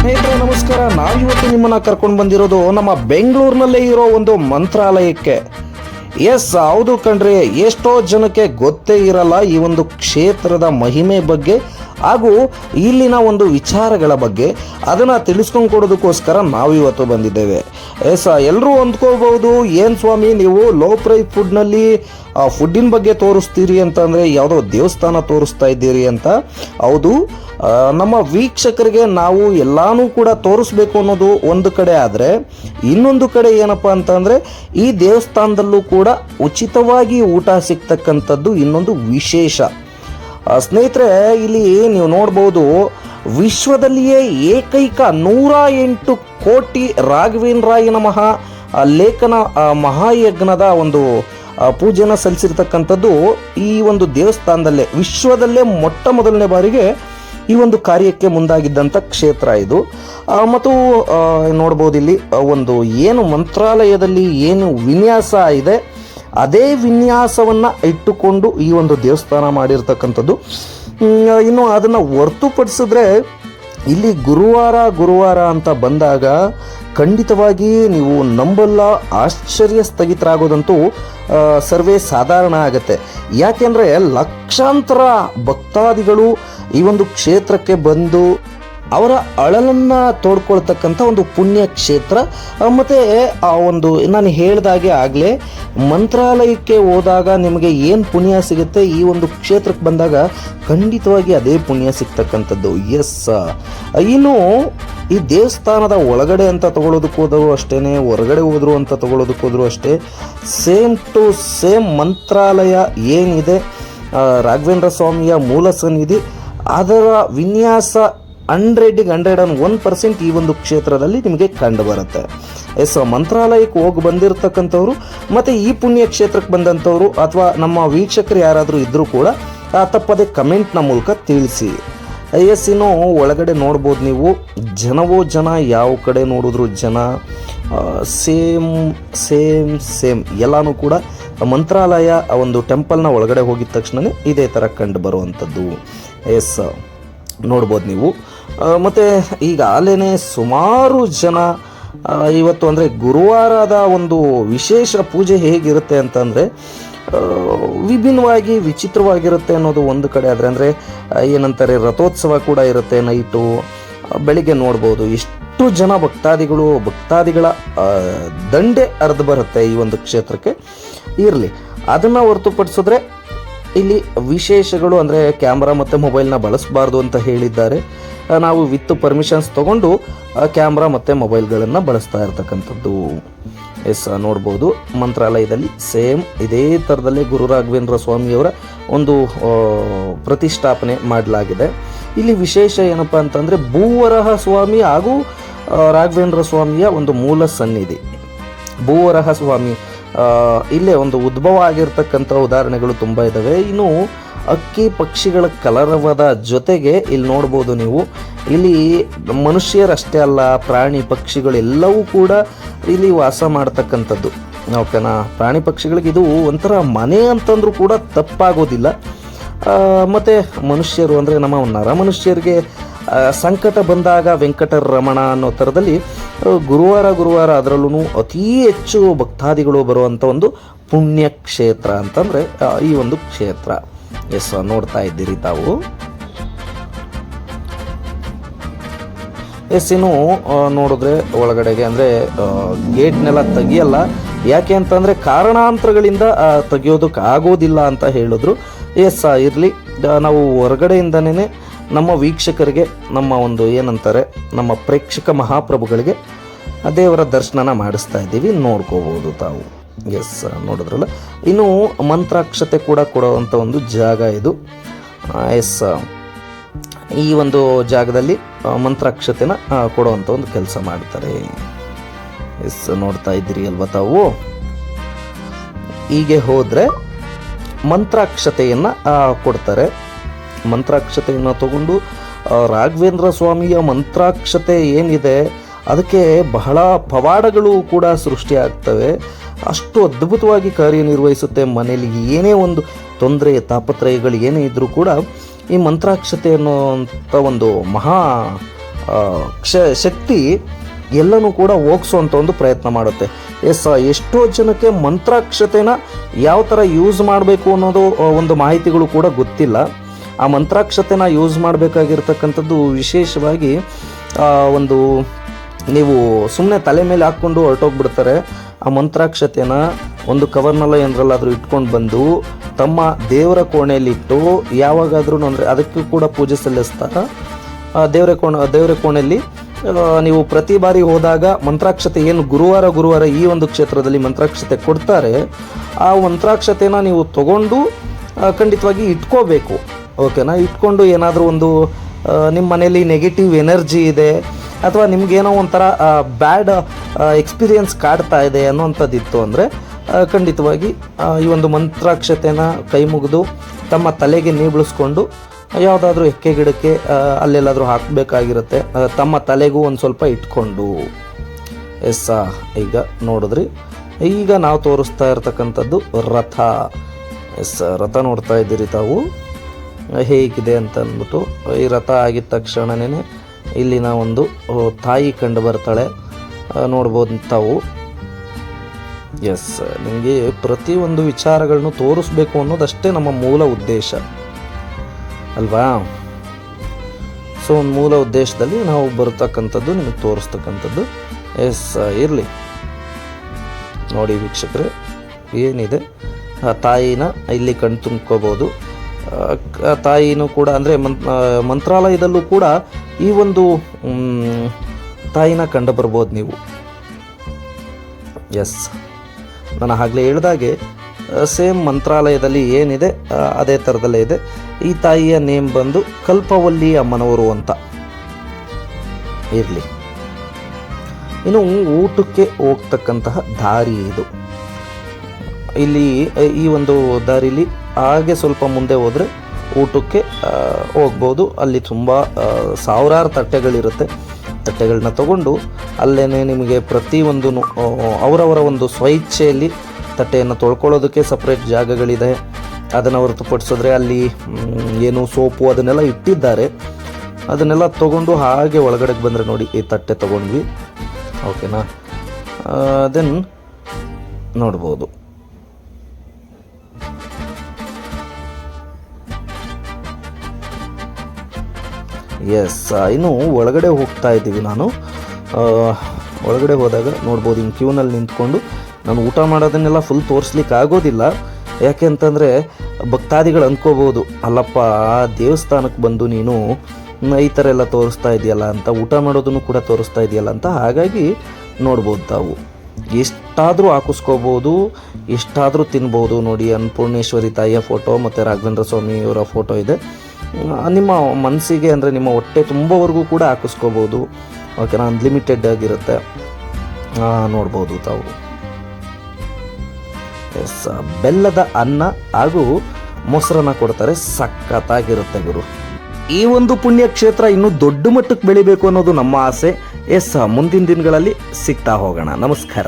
ಸ್ನೇಹಿತರೆ, ನಮಸ್ಕಾರ. ನಾವಿವತ್ತು ನಿಮ್ಮನ್ನ ಕರ್ಕೊಂಡು ಬಂದಿರೋದು ನಮ್ಮ ಬೆಂಗಳೂರಿನಲ್ಲೇ ಇರೋ ಒಂದು ಮಂತ್ರಾಲಯಕ್ಕೆ. ಎಸ್, ಹೌದು ಕಣ್ರಿ. ಎಷ್ಟೋ ಜನಕ್ಕೆ ಗೊತ್ತೇ ಇರಲ್ಲ ಈ ಒಂದು ಕ್ಷೇತ್ರದ ಮಹಿಮೆ ಬಗ್ಗೆ. ಹಾಗೂ ಇಲ್ಲಿನ ಒಂದು ವಿಚಾರಗಳ ಬಗ್ಗೆ ಅದನ್ನು ತಿಳಿಸ್ಕೊಂಡು ಕೊಡೋದಕ್ಕೋಸ್ಕರ ನಾವಿವತ್ತು ಬಂದಿದ್ದೇವೆ. ಎಸ್ ಎಲ್ಲರೂ ಅಂದ್ಕೋಬಹುದು ಏನು ಸ್ವಾಮಿ, ನೀವು ಲೋ ಪ್ರೈ ಫುಡ್ನಲ್ಲಿ ಫುಡ್ಡಿನ ಬಗ್ಗೆ ತೋರಿಸ್ತೀರಿ ಅಂತಂದರೆ ಯಾವುದೋ ದೇವಸ್ಥಾನ ತೋರಿಸ್ತಾ ಇದ್ದೀರಿ ಅಂತ. ಹೌದು. ನಮ್ಮ ವೀಕ್ಷಕರಿಗೆ ನಾವು ಎಲ್ಲಾನು ಕೂಡ ತೋರಿಸ್ಬೇಕು ಅನ್ನೋದು ಒಂದು ಕಡೆ ಆದರೆ, ಇನ್ನೊಂದು ಕಡೆ ಏನಪ್ಪ ಅಂತಂದರೆ, ಈ ದೇವಸ್ಥಾನದಲ್ಲೂ ಕೂಡ ಉಚಿತವಾಗಿ ಊಟ ಸಿಗ್ತಕ್ಕಂಥದ್ದು ಇನ್ನೊಂದು ವಿಶೇಷ. ಸ್ನೇಹಿತರೆ, ಇಲ್ಲಿ ನೀವು ನೋಡ್ಬೋದು ವಿಶ್ವದಲ್ಲಿಯೇ ಏಕೈಕ ನೂರ ಎಂಟು ಕೋಟಿ ರಾಘವೇಂದ್ರಾಯ ನಮಃ. ಲೇಖನ ಮಹಾಯಜ್ಞದ ಒಂದು ಪೂಜೆನ ಸಲ್ಲಿಸಿರ್ತಕ್ಕಂಥದ್ದು ಈ ಒಂದು ದೇವಸ್ಥಾನದಲ್ಲೇ, ವಿಶ್ವದಲ್ಲೇ ಮೊಟ್ಟ ಮೊದಲನೇ ಬಾರಿಗೆ ಈ ಒಂದು ಕಾರ್ಯಕ್ಕೆ ಮುಂದಾಗಿದ್ದಂಥ ಕ್ಷೇತ್ರ ಇದು. ಮತ್ತು ನೋಡ್ಬೋದು ಇಲ್ಲಿ ಒಂದು ಏನು ಮಂತ್ರಾಲಯದಲ್ಲಿ ಏನು ವಿನ್ಯಾಸ ಇದೆ. ಅದೇ ವಿನ್ಯಾಸವನ್ನು ಇಟ್ಟುಕೊಂಡು ಈ ಒಂದು ದೇವಸ್ಥಾನ ಮಾಡಿರ್ತಕ್ಕಂಥದ್ದು. ಇನ್ನು ಅದನ್ನು ಹೊರ್ತುಪಡಿಸಿದ್ರೆ ಇಲ್ಲಿ ಗುರುವಾರ ಗುರುವಾರ ಅಂತ ಬಂದಾಗ ಖಂಡಿತವಾಗಿ ನೀವು ನಂಬಲ್ಲ ಆಶ್ಚರ್ಯ ಸ್ಥಗಿತರಾಗೋದಂತೂ ಸರ್ವೇ ಸಾಧಾರಣ ಆಗುತ್ತೆ. ಯಾಕೆಂದರೆ ಲಕ್ಷಾಂತರ ಭಕ್ತಾದಿಗಳು ಈ ಒಂದು ಕ್ಷೇತ್ರಕ್ಕೆ ಬಂದು ಅವರ ಅಳಲನ್ನು ತೋಡ್ಕೊಳ್ತಕ್ಕಂಥ ಒಂದು ಪುಣ್ಯ ಕ್ಷೇತ್ರ. ಮತ್ತೆ ಆ ಒಂದು ನಾನು ಹೇಳ್ದಾಗೆ ಆಗಲೇ, ಮಂತ್ರಾಲಯಕ್ಕೆ ಹೋದಾಗ ನಿಮಗೆ ಏನು ಪುಣ್ಯ ಸಿಗುತ್ತೆ ಈ ಒಂದು ಕ್ಷೇತ್ರಕ್ಕೆ ಬಂದಾಗ ಖಂಡಿತವಾಗಿ ಅದೇ ಪುಣ್ಯ ಸಿಗ್ತಕ್ಕಂಥದ್ದು. ಎಸ್ ಇನ್ನು ಈ ದೇವಸ್ಥಾನದ ಒಳಗಡೆ ಅಂತ ತಗೊಳ್ಳೋದಕ್ಕೆ ಹೋದ್ರು ಅಷ್ಟೇ ಹೊರಗಡೆ ಹೋದ್ರು ಅಂತ ತಗೊಳ್ಳೋದಕ್ಕೆ ಹೋದ್ರು ಅಷ್ಟೇ ಸೇಮ್ ಟು ಸೇಮ್ ಮಂತ್ರಾಲಯ ಏನಿದೆ ರಾಘವೇಂದ್ರ ಸ್ವಾಮಿಯ ಮೂಲ ಸನ್ನಿಧಿ, ಅದರ ವಿನ್ಯಾಸ ಹಂಡ್ರೆಡಿಗೆ ಹಂಡ್ರೆಡ್ ಅಂಡ್ ಒನ್ ಪರ್ಸೆಂಟ್ ಈ ಒಂದು ಕ್ಷೇತ್ರದಲ್ಲಿ ನಿಮಗೆ ಕಂಡು ಬರುತ್ತೆ ಎಸ್, ಮಂತ್ರಾಲಯಕ್ಕೆ ಹೋಗಿ ಬಂದಿರತಕ್ಕಂಥವ್ರು, ಮತ್ತು ಈ ಪುಣ್ಯ ಕ್ಷೇತ್ರಕ್ಕೆ ಬಂದಂಥವ್ರು, ಅಥವಾ ನಮ್ಮ ವೀಕ್ಷಕರು ಯಾರಾದರೂ ಇದ್ದರೂ ಕೂಡ ತಪ್ಪದೆ ಕಮೆಂಟ್ನ ಮೂಲಕ ತಿಳಿಸಿ. ಎಸ್, ಇನ್ನು ಒಳಗಡೆ ನೋಡ್ಬೋದು ನೀವು, ಜನವೋ ಜನ, ಯಾವ ಕಡೆ ನೋಡಿದ್ರು ಜನ ಸೇಮ್ ಸೇಮ್ ಸೇಮ್, ಎಲ್ಲನೂ ಕೂಡ ಮಂತ್ರಾಲಯ ಆ ಒಂದು ಟೆಂಪಲ್ನ ಒಳಗಡೆ ಹೋಗಿದ ತಕ್ಷಣವೇ ಇದೇ ಥರ ಕಂಡು ಬರುವಂಥದ್ದು. ಎಸ್ ನೋಡ್ಬೋದು ನೀವು. ಮತ್ತು ಈಗ ಈಗಾಗಲೇ ಸುಮಾರು ಜನ ಇವತ್ತು ಅಂದರೆ ಗುರುವಾರದ ಒಂದು ವಿಶೇಷ ಪೂಜೆ ಹೇಗಿರುತ್ತೆ ಅಂತಂದರೆ ವಿಭಿನ್ನವಾಗಿ ವಿಚಿತ್ರವಾಗಿರುತ್ತೆ ಅನ್ನೋದು ಒಂದು ಕಡೆ. ಆದರೆ ಅಂದರೆ ಏನಂತಾರೆ, ರಥೋತ್ಸವ ಕೂಡ ಇರುತ್ತೆ ನೈಟು. ಬೆಳಿಗ್ಗೆ ನೋಡ್ಬೋದು ಎಷ್ಟು ಜನ ಭಕ್ತಾದಿಗಳು, ಭಕ್ತಾದಿಗಳ ದಂಡೆ ಅರ್ಧ ಬರುತ್ತೆ ಈ ಒಂದು ಕ್ಷೇತ್ರಕ್ಕೆ. ಇರಲಿ. ಅದನ್ನು ಹೊರತುಪಡಿಸಿದ್ರೆ ಇಲ್ಲಿ ವಿಶೇಷಗಳು ಅಂದರೆ ಕ್ಯಾಮ್ರಾ ಮತ್ತು ಮೊಬೈಲ್ನ ಬಳಸಬಾರ್ದು ಅಂತ ಹೇಳಿದ್ದಾರೆ. ನಾವು ವಿತ್ ಪರ್ಮಿಷನ್ಸ್ ತೊಗೊಂಡು ಕ್ಯಾಮ್ರಾ ಮತ್ತು ಮೊಬೈಲ್ಗಳನ್ನು ಬಳಸ್ತಾ ಇರ್ತಕ್ಕಂಥದ್ದು. ಎಸ್ ನೋಡ್ಬೋದು. ಮಂತ್ರಾಲಯದಲ್ಲಿ ಸೇಮ್ ಇದೇ ಥರದಲ್ಲೇ ಗುರು ರಾಘವೇಂದ್ರ ಸ್ವಾಮಿಯವರ ಒಂದು ಪ್ರತಿಷ್ಠಾಪನೆ ಮಾಡಲಾಗಿದೆ. ಇಲ್ಲಿ ವಿಶೇಷ ಏನಪ್ಪ ಅಂತಂದರೆ ಭೂವರಹ ಸ್ವಾಮಿ ಹಾಗೂ ರಾಘವೇಂದ್ರ ಸ್ವಾಮಿಯ ಒಂದು ಮೂಲ ಸನ್ನಿಧಿ. ಭೂವರಹ ಸ್ವಾಮಿ ಇಲ್ಲೇ ಒಂದು ಉದ್ಭವ ಆಗಿರ್ತಕ್ಕಂಥ ಉದಾಹರಣೆಗಳು ತುಂಬ ಇದ್ದಾವೆ ಇನ್ನು ಅಕ್ಕಿ ಪಕ್ಷಿಗಳ ಕಲರವದ ಜೊತೆಗೆ ಇಲ್ಲಿ ನೋಡ್ಬೋದು ನೀವು. ಇಲ್ಲಿ ಮನುಷ್ಯರಷ್ಟೇ ಅಲ್ಲ ಪ್ರಾಣಿ ಪಕ್ಷಿಗಳೆಲ್ಲವೂ ಕೂಡ ಇಲ್ಲಿ ವಾಸ ಮಾಡ್ತಕ್ಕಂಥದ್ದು. ಓಕೆನಾ? ಪ್ರಾಣಿ ಪಕ್ಷಿಗಳಿಗೆ ಇದು ಒಂಥರ ಮನೆ ಅಂತಂದ್ರೂ ಕೂಡ ತಪ್ಪಾಗೋದಿಲ್ಲ. ಮತ್ತು ಮನುಷ್ಯರು ಅಂದರೆ ನಮ್ಮ ನರಮನುಷ್ಯರಿಗೆ ಆ, ಸಂಕಟ ಬಂದಾಗ ವೆಂಕಟರಮಣ ಅನ್ನೋ ಥರದಲ್ಲಿ ಗುರುವಾರ ಗುರುವಾರ ಅದರಲ್ಲೂ ಅತೀ ಹೆಚ್ಚು ಭಕ್ತಾದಿಗಳು ಬರುವಂಥ ಒಂದು ಪುಣ್ಯ ಕ್ಷೇತ್ರ ಅಂತಂದರೆ ಈ ಒಂದು ಕ್ಷೇತ್ರ. ಎಸ್, ನೋಡ್ತಾ ಇದ್ದೀರಿ ತಾವು. ಎಸ್, ಇನ್ನು ನೋಡಿದ್ರೆ ಒಳಗಡೆಗೆ ಅಂದರೆ ಗೇಟ್ನೆಲ್ಲ ತೆಗಿಯಲ್ಲ. ಯಾಕೆ ಅಂತಂದರೆ, ಕಾರಣಾಂತರಗಳಿಂದ ತೆಗಿಯೋದಕ್ಕೆ ಆಗೋದಿಲ್ಲ ಅಂತ ಹೇಳಿದ್ರು. ಎಸ್ ಇರಲಿ. ನಾವು ಹೊರಗಡೆಯಿಂದನೇ ನಮ್ಮ ವೀಕ್ಷಕರಿಗೆ, ನಮ್ಮ ಒಂದು ಏನಂತಾರೆ, ನಮ್ಮ ಪ್ರೇಕ್ಷಕ ಮಹಾಪ್ರಭುಗಳಿಗೆ ದೇವರ ದರ್ಶನನ ಮಾಡಿಸ್ತಾ ಇದ್ದೀವಿ, ನೋಡ್ಕೋಬೋದು ತಾವು. ಎಸ್ ನೋಡಿದ್ರಲ್ಲ? ಇನ್ನು ಮಂತ್ರಾಕ್ಷತೆ ಕೂಡ ಕೊಡುವಂಥ ಒಂದು ಜಾಗ ಇದು. ಎಸ್ ಈ ಒಂದು ಜಾಗದಲ್ಲಿ ಮಂತ್ರಾಕ್ಷತೆನ ಕೊಡುವಂಥ ಒಂದು ಕೆಲಸ ಮಾಡ್ತಾರೆ. ಎಸ್ ನೋಡ್ತಾ ಇದ್ದೀರಿ ಅಲ್ವಾ ತಾವು? ಹೀಗೆ ಹೋದರೆ ಮಂತ್ರಾಕ್ಷತೆಯನ್ನು ಕೊಡ್ತಾರೆ. ಮಂತ್ರಾಕ್ಷತೆಯನ್ನು ತಗೊಂಡು ರಾಘವೇಂದ್ರ ಸ್ವಾಮಿಯ ಮಂತ್ರಾಕ್ಷತೆ ಏನಿದೆ, ಅದಕ್ಕೆ ಬಹಳ ಪವಾಡಗಳು ಕೂಡ ಸೃಷ್ಟಿಯಾಗ್ತವೆ. ಅಷ್ಟು ಅದ್ಭುತವಾಗಿ ಕಾರ್ಯನಿರ್ವಹಿಸುತ್ತೆ ಮನೇಲಿ. ಏನೇ ಒಂದು ತೊಂದರೆ, ತಾಪತ್ರಯಗಳು ಏನೇ ಇದ್ದರೂ ಕೂಡ ಈ ಮಂತ್ರಾಕ್ಷತೆ ಅನ್ನೋಂಥ ಒಂದು ಮಹಾ ಕ್ಷ, ಶಕ್ತಿ ಎಲ್ಲನೂ ಕೂಡ ಹೋಗಿಸುವಂಥ ಒಂದು ಪ್ರಯತ್ನ ಮಾಡುತ್ತೆ. ಎಸ್ ಎಷ್ಟೋ ಜನಕ್ಕೆ ಮಂತ್ರಾಕ್ಷತೆನ ಯಾವ ಥರ ಯೂಸ್ ಮಾಡಬೇಕು ಅನ್ನೋದು ಒಂದು ಮಾಹಿತಿಗಳು ಕೂಡ ಗೊತ್ತಿಲ್ಲ. ಆ ಮಂತ್ರಾಕ್ಷತೆನ ಯೂಸ್ ಮಾಡಬೇಕಾಗಿರ್ತಕ್ಕಂಥದ್ದು ವಿಶೇಷವಾಗಿ ಒಂದು ನೀವು ಸುಮ್ಮನೆ ತಲೆ ಮೇಲೆ ಹಾಕ್ಕೊಂಡು ಹೊರಟೋಗ್ಬಿಡ್ತಾರೆ. ಆ ಮಂತ್ರಾಕ್ಷತೆನ ಒಂದು ಕವರ್ನಲ್ಲ ಏನರಲ್ಲಾದರೂ ಇಟ್ಕೊಂಡು ಬಂದು ತಮ್ಮ ದೇವರ ಕೋಣೆಯಲ್ಲಿಟ್ಟು ಯಾವಾಗಾದ್ರೂ ಅಂದರೆ ಅದಕ್ಕೂ ಕೂಡ ಪೂಜೆ ಸಲ್ಲಿಸ್ತಾರೆ. ದೇವರ ಕೋಣ, ದೇವರ ಕೋಣೆಯಲ್ಲಿ ನೀವು ಪ್ರತಿ ಬಾರಿ ಹೋದಾಗ ಮಂತ್ರಾಕ್ಷತೆ ಏನು ಗುರುವಾರ ಗುರುವಾರ ಈ ಒಂದು ಕ್ಷೇತ್ರದಲ್ಲಿ ಮಂತ್ರಾಕ್ಷತೆ ಕೊಡ್ತಾರೆ. ಆ ಮಂತ್ರಾಕ್ಷತೆನ ನೀವು ತಗೊಂಡು ಖಂಡಿತವಾಗಿ ಇಟ್ಕೋಬೇಕು. ಓಕೆನಾ ಇಟ್ಕೊಂಡು ಏನಾದರೂ ಒಂದು ನಿಮ್ಮ ಮನೇಲಿ ನೆಗೆಟಿವ್ ಎನರ್ಜಿ ಇದೆ, ಅಥವಾ ನಿಮಗೇನೋ ಒಂಥರ ಬ್ಯಾಡ್ ಎಕ್ಸ್ಪೀರಿಯನ್ಸ್ ಕಾಡ್ತಾ ಇದೆ ಅನ್ನೋವಂಥದ್ದಿತ್ತು ಅಂದರೆ ಖಂಡಿತವಾಗಿ ಈ ಒಂದು ಮಂತ್ರಾಕ್ಷತೆನ ಕೈ ಮುಗಿದು ತಮ್ಮ ತಲೆಗೆ ನೀಬಳಿಸ್ಕೊಂಡು ಯಾವುದಾದ್ರೂ ಎಕ್ಕೆ ಗಿಡಕ್ಕೆ ಅಲ್ಲೆಲ್ಲಾದರೂ ಹಾಕಬೇಕಾಗಿರುತ್ತೆ. ತಮ್ಮ ತಲೆಗೂ ಒಂದು ಸ್ವಲ್ಪ ಇಟ್ಕೊಂಡು. ಎಸ್ ಈಗ ನೋಡಿದ್ರಿ. ಈಗ ನಾವು ತೋರಿಸ್ತಾ ಇರ್ತಕ್ಕಂಥದ್ದು ರಥ. ಎಸ್ ರಥ ನೋಡ್ತಾ ಇದ್ದೀರಿ ತಾವು. ಹೇಗಿದೆ ಅಂತ ಅಂದ್ಬಿಟ್ಟು ಈ ರಥ ಆಗಿದ ತಕ್ಷಣನೇ ಇಲ್ಲಿನ ಒಂದು ತಾಯಿ ಕಂಡು ಬರ್ತಾಳೆ. ನೋಡ್ಬೋದು ತಾವು ಎಸ್ ನಿಮಗೆ ಪ್ರತಿಯೊಂದು ವಿಚಾರಗಳನ್ನು ತೋರಿಸ್ಬೇಕು ಅನ್ನೋದಷ್ಟೇ ನಮ್ಮ ಮೂಲ ಉದ್ದೇಶ. ಅಲ್ವಾ? ಸೊ ಒಂದು ಮೂಲ ಉದ್ದೇಶದಲ್ಲಿ ನಾವು ಬರ್ತಕ್ಕಂಥದ್ದು ನಿಮಗೆ ತೋರಿಸ್ತಕ್ಕಂಥದ್ದು. ಎಸ್ ಇರಲಿ. ನೋಡಿ ವೀಕ್ಷಕರೇ ಏನಿದೆ? ಆ ತಾಯಿನ ಇಲ್ಲಿ ಕಣ್ ತುಂಬ್ಕೋಬೋದು. ಆ, ಕ- ಆ ತಾಯಿನೂ ಕೂಡ, ಅಂದರೆ ಮಂತ್ರಾಲಯದಲ್ಲೂ ಕೂಡ ಈ ಒಂದು ತಾಯಿನ ಕಂಡು ಬರ್ಬೋದು ನೀವು. ಎಸ್ ನಾನು ಆಗಲೇ ಹೇಳಿದಾಗೆ ಸೇಮ್ ಮಂತ್ರಾಲಯದಲ್ಲಿ ಏನಿದೆ ಅದೇ ಥರದಲ್ಲೇ ಇದೆ. ಈ ತಾಯಿಯ ನೇಮ್ ಬಂದು ಕಲ್ಪವಲ್ಲಿ ಅಮ್ಮನವರು ಅಂತ. ಇರಲಿ. ಇನ್ನು ಊಟಕ್ಕೆ ಹೋಗ್ತಕ್ಕಂತಹ ದಾರಿ ಇದು. ಇಲ್ಲಿ, ಈ ಒಂದು ದಾರಿಲಿ ಹಾಗೆ ಸ್ವಲ್ಪ ಮುಂದೆ ಹೋದರೆ ಊಟಕ್ಕೆ ಹೋಗ್ಬೋದು. ಅಲ್ಲಿ ತುಂಬ ಸಾವಿರಾರು ತಟ್ಟೆಗಳಿರುತ್ತೆ. ತಟ್ಟೆಗಳನ್ನ ತಗೊಂಡು ಅಲ್ಲೇ ನಿಮಗೆ ಪ್ರತಿಯೊಂದು ಅವರವರ ಒಂದು ಸ್ವಇಚ್ಛೆಯಲ್ಲಿ ತಟ್ಟೆಯನ್ನು ತೊಳ್ಕೊಳ್ಳೋದಕ್ಕೆ ಸಪ್ರೇಟ್ ಜಾಗಗಳಿದೆ. ಅದನ್ನು ಹೊರತುಪಡಿಸಿದ್ರೆ ಅಲ್ಲಿ ಏನು ಸೋಪು ಅದನ್ನೆಲ್ಲ ಇಟ್ಟಿದ್ದಾರೆ. ಅದನ್ನೆಲ್ಲ ತೊಗೊಂಡು ಹಾಗೆ ಒಳಗಡೆಗೆ ಬಂದರೆ ನೋಡಿ, ಈ ತಟ್ಟೆ ತೊಗೊಂಡ್ವಿ. ಓಕೆನಾ ದೆನ್ ನೋಡ್ಬೋದು. ಎಸ್ ಇನ್ನು ಒಳಗಡೆ ಹೋಗ್ತಾ ಇದ್ದೀವಿ ನಾನು. ಒಳಗಡೆ ಹೋದಾಗ ನೋಡ್ಬೋದು ಹಿಂಗೆ ಕ್ಯೂನಲ್ಲಿ ನಿಂತ್ಕೊಂಡು ನಾನು ಊಟ ಮಾಡೋದನ್ನೆಲ್ಲ ಫುಲ್ ತೋರಿಸ್ಲಿಕ್ಕೆ ಆಗೋದಿಲ್ಲ. ಯಾಕೆ ಅಂತಂದರೆ ಭಕ್ತಾದಿಗಳು ಅಂದ್ಕೋಬೋದು ಅಲ್ಲಪ್ಪ, ಆ ದೇವಸ್ಥಾನಕ್ಕೆ ಬಂದು ನೀನು ಈ ಥರ ಎಲ್ಲ ತೋರಿಸ್ತಾ ಇದೆಯಲ್ಲ ಅಂತ, ಊಟ ಮಾಡೋದನ್ನು ಕೂಡ ತೋರಿಸ್ತಾ ಇದೆಯಲ್ಲ ಅಂತ ಹಾಗಾಗಿ ನೋಡ್ಬೋದು ತಾವು. ಎಷ್ಟಾದರೂ ಹಾಕಿಸ್ಕೋಬೋದು, ಎಷ್ಟಾದರೂ ತಿನ್ಬೋದು. ನೋಡಿ, ಅನ್ನಪೂರ್ಣೇಶ್ವರಿ ತಾಯಿಯ ಫೋಟೋ ಮತ್ತು ರಾಘವೇಂದ್ರ ಸ್ವಾಮಿಯವರ ಫೋಟೋ ಇದೆ. ನಿಮ್ಮ ಮನಸ್ಸಿಗೆ ಅಂದರೆ ನಿಮ್ಮ ಹೊಟ್ಟೆ ತುಂಬವರೆಗೂ ಕೂಡ ಹಾಕಿಸ್ಕೋಬೋದು ಓಕೆನಾ ಅನ್ಲಿಮಿಟೆಡ್ ಆಗಿರುತ್ತೆ. ನೋಡ್ಬೋದು ತಾವು. ಎಸ್ ಬೆಲ್ಲದ ಅನ್ನ ಹಾಗೂ ಮೊಸರನ್ನ ಕೊಡ್ತಾರೆ. ಸಖತ್ತಾಗಿರುತ್ತೆ ಗುರು. ಈ ಒಂದು ಪುಣ್ಯಕ್ಷೇತ್ರ ಇನ್ನೂ ದೊಡ್ಡ ಮಟ್ಟಕ್ಕೆ ಬೆಳಿಬೇಕು ಅನ್ನೋದು ನಮ್ಮ ಆಸೆ. ಎಸ್ ಮುಂದಿನ ದಿನಗಳಲ್ಲಿ ಸಿಗ್ತಾ ಹೋಗೋಣ. ನಮಸ್ಕಾರ.